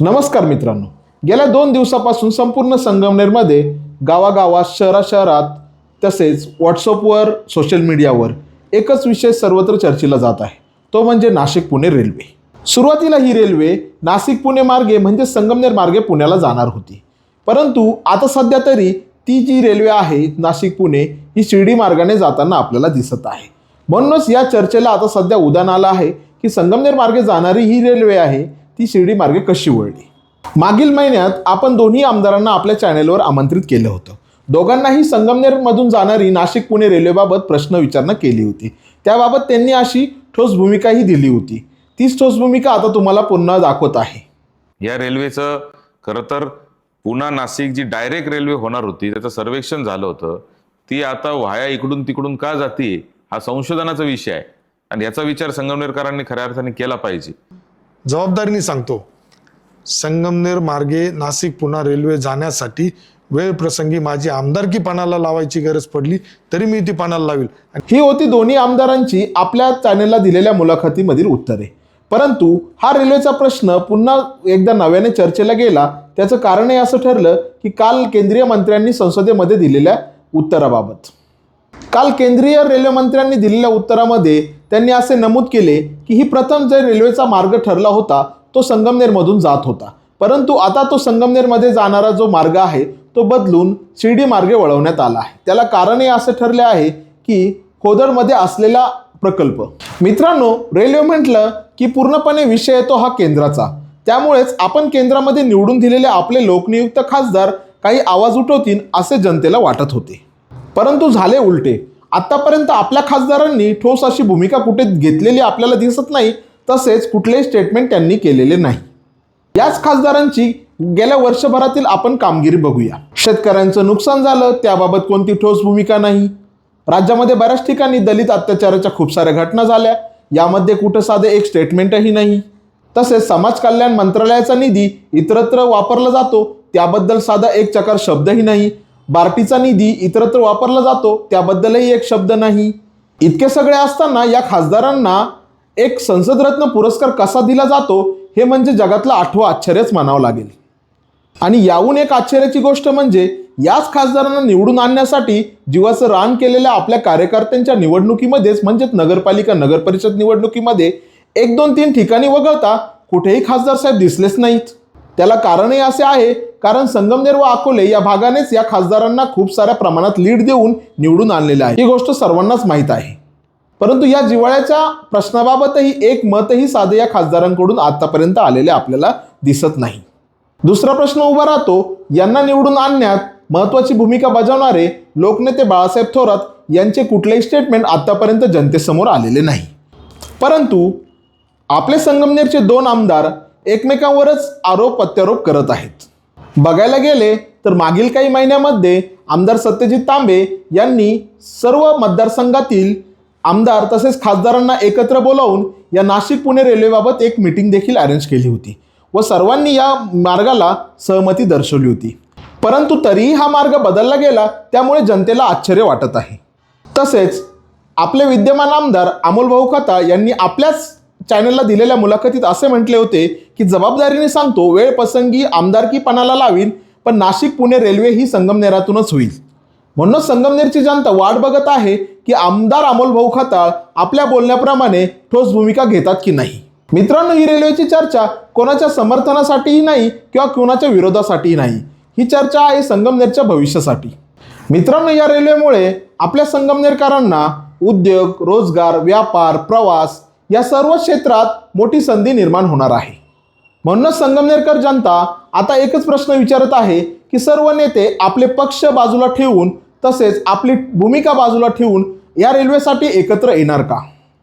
नमस्कार मित्रांनो. गेल्या दोन दिवसापासून संपूर्ण संगमनेरमध्ये गावागावात शहरा शहरात तसेच व्हॉट्सअपवर सोशल मीडियावर एकच विषय सर्वत्र चर्चेला जात आहे. तो म्हणजे नाशिक पुणे रेल्वे सुरुवातीला ही रेल्वे नाशिक पुणे मार्गे म्हणजे संगमनेर मार्गे पुण्याला जाणार होती. परंतु आता सध्या तरी ती जी रेल्वे आहे नाशिक पुणे ही शिर्डी मार्गाने जाताना आपल्याला दिसत आहे. म्हणूनच या चर्चेला आता सध्या उदाहरण आलं आहे की संगमनेर मार्गे जाणारी ही रेल्वे आहे ती शिर्डी मार्गे कशी वळली? मागील महिन्यात आपण दोन्ही आमदारांना आपल्या चॅनेलवर आमंत्रित केलं होतं. दोघांनाही संगमनेरमधून जाणारी नाशिक पुणे रेल्वेबाबत प्रश्न विचारणा केली होती. त्याबाबत त्यांनी अशी ठोस भूमिकाही दिली होती. तीच ठोस भूमिका आता तुम्हाला पुन्हा दाखवत आहे. या रेल्वेचं खरं तर पुन्हा नाशिक जी डायरेक्ट रेल्वे होणार होती त्याचं सर्वेक्षण झालं होतं. ती आता व्हाया इकडून तिकडून का जाते हा संशोधनाचा विषय आहे. आणि याचा विचार संगमनेरकरांनी खऱ्या अर्थाने केला पाहिजे. जबाबदारीने सांगतो. संगमनेर मार्गे नाशिक पुन्हा रेल्वे जाण्यासाठी वेळ प्रसंगी माझी आमदारकी पानाला लावायची गरज पडली तरी मी ती पानाला लावील. ही होती दोन्ही आमदारांची आपल्या चॅनेलला दिलेल्या मुलाखतीमधील उत्तरे. परंतु हा रेल्वेचा प्रश्न पुन्हा एकदा नव्याने चर्चेला गेला त्याचं कारणही असं ठरलं की काल केंद्रीय मंत्र्यांनी संसदेमध्ये दिलेल्या उत्तराबाबत. काल केंद्रीय रेल्वेमंत्र्यांनी दिलेल्या उत्तरामध्ये त्यांनी असे नमूद केले की ही प्रथम जे रेल्वेचा मार्ग ठरला होता तो संगमनेरमधून जात होता. परंतु आता तो संगमनेरमध्ये जाणारा जो मार्ग आहे तो बदलून शिर्डी मार्गे वळवण्यात आला आहे. त्याला कारणही असे ठरले आहे की खोदडमध्ये असलेला प्रकल्प. मित्रांनो रेल्वे म्हटलं की पूर्णपणे विषय येतो हा केंद्राचा. त्यामुळेच आपण केंद्रामध्ये निवडून दिलेले आपले लोकनियुक्त खासदार काही आवाज उठवतील असे जनतेला वाटत होते. परंतु झाले उलटे. आत्तापर्यंत आपल्या खासदारांनी ठोस अशी भूमिका कुठे घेतलेली आपल्याला दिसत नाही तसेच कुठलेही स्टेटमेंट त्यांनी केलेले नाही. याच खासदारांची गेल्या वर्षभरातील आपण कामगिरी बघूया. शेतकऱ्यांचं नुकसान झालं त्याबाबत कोणती ठोस भूमिका नाही. राज्यामध्ये बऱ्याच ठिकाणी दलित अत्याचाराच्या खूप साऱ्या घटना झाल्या. यामध्ये कुठं साधे एक स्टेटमेंटही नाही. तसेच समाज कल्याण मंत्रालयाचा निधी इतरत्र वापरला जातो त्याबद्दल साधा एक चकार शब्दही नाही. बार्टीचा निधी इतरत्र वापरला जातो त्याबद्दलही एक शब्द नाही. इतके सगळे असताना या खासदारांना एक संसदरत्न पुरस्कार कसा दिला जातो हे म्हणजे जगातलं आठवं आश्चर्यच मानावं लागेल. आणि याहून एक आश्चर्याची गोष्ट म्हणजे याच खासदारांना निवडून आणण्यासाठी जीवाचं रान केलेल्या आपल्या कार्यकर्त्यांच्या निवडणुकीमध्येच म्हणजेच नगरपालिका नगरपरिषद निवडणुकीमध्ये एक दोन तीन ठिकाणी वगळता कुठेही खासदार साहेब दिसलेच नाहीत. त्याला कारणही असे आहे कारण संगमनेर व अकोले या भागानेच या खासदारांना खूप साऱ्या प्रमाणात लीड देऊन निवडून आणलेलं आहे. ही गोष्ट सर्वांनाच माहीत आहे. परंतु या जिवाळ्याच्या प्रश्नाबाबतही एक मतही साधे या खासदारांकडून आतापर्यंत आलेले आपल्याला दिसत नाही. दुसरा प्रश्न उभा राहतो यांना निवडून आणण्यात महत्वाची भूमिका बजावणारे लोकनेते बाळासाहेब थोरात यांचे कुठलेही स्टेटमेंट आतापर्यंत जनतेसमोर आलेले नाही. परंतु आपले संगमनेरचे दोन आमदार एकमेकांवरच आरोप प्रत्यारोप करत आहेत. बघायला गेले तर मागील काही महिन्यामध्ये आमदार सत्यजित तांबे यांनी सर्व मतदारसंघातील आमदार तसेच खासदारांना एकत्र बोलावून या नाशिक पुणे रेल्वेबाबत एक मीटिंग देखील अरेंज केली होती व सर्वांनी या मार्गाला सहमती दर्शवली होती. परंतु तरीही हा मार्ग बदलला गेला त्यामुळे जनतेला आश्चर्य वाटत आहे. तसेच आपले विद्यमान आमदार अमोल भाऊ खता यांनी आपल्याच चॅनलला दिलेल्या मुलाखतीत असे म्हटले होते की जबाबदारीने सांगतो वेळ प्रसंगी आमदारकीपणाला लावीन पण नाशिक पुणे रेल्वे ही संगमनेरातूनच होईल. म्हणूनच संगमनेरची जनता वाट बघत आहे की आमदार अमोल भाऊ खताळ आपल्या बोलण्याप्रमाणे ठोस भूमिका घेतात की नाही. मित्रांनो ही रेल्वेची चर्चा कोणाच्या समर्थनासाठीही नाही किंवा कोणाच्या विरोधासाठीही नाही. ही चर्चा आहे संगमनेरच्या भविष्यासाठी. मित्रांनो या रेल्वेमुळे आपल्या संगमनेरकरांना उद्योग रोजगार व्यापार प्रवास या सर्व क्षेत्रात मोठी संधी निर्माण होणार आहे. म्हणूनच संगमनेरकर जनता आता एकच प्रश्न विचारत आहे की सर्व नेते आपले पक्ष बाजूला ठेवून तसेच आपली भूमिका बाजूला ठेवून या रेल्वेसाठी एकत्र येणार का?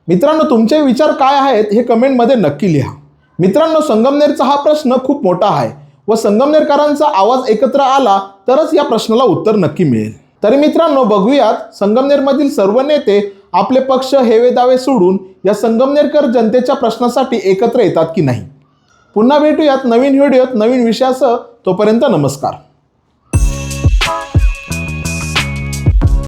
मित्रांनो तुमचे विचार काय आहेत हे कमेंटमध्ये नक्की लिहा. मित्रांनो संगमनेरचा हा प्रश्न खूप मोठा आहे व संगमनेरकरांचा आवाज एकत्र आला तरच या प्रश्नाला उत्तर नक्की मिळेल. तरी मित्रांनो बघूयात संगमनेरमधील सर्व नेते आपले पक्ष हेवे दावे सोडून या संगमनेरकर जनतेच्या प्रश्नासाठी एकत्र येतात की नाही? पुन्हा भेटूयात नवीन व्हिडिओत नवीन विषयासह. तोपर्यंत नमस्कार.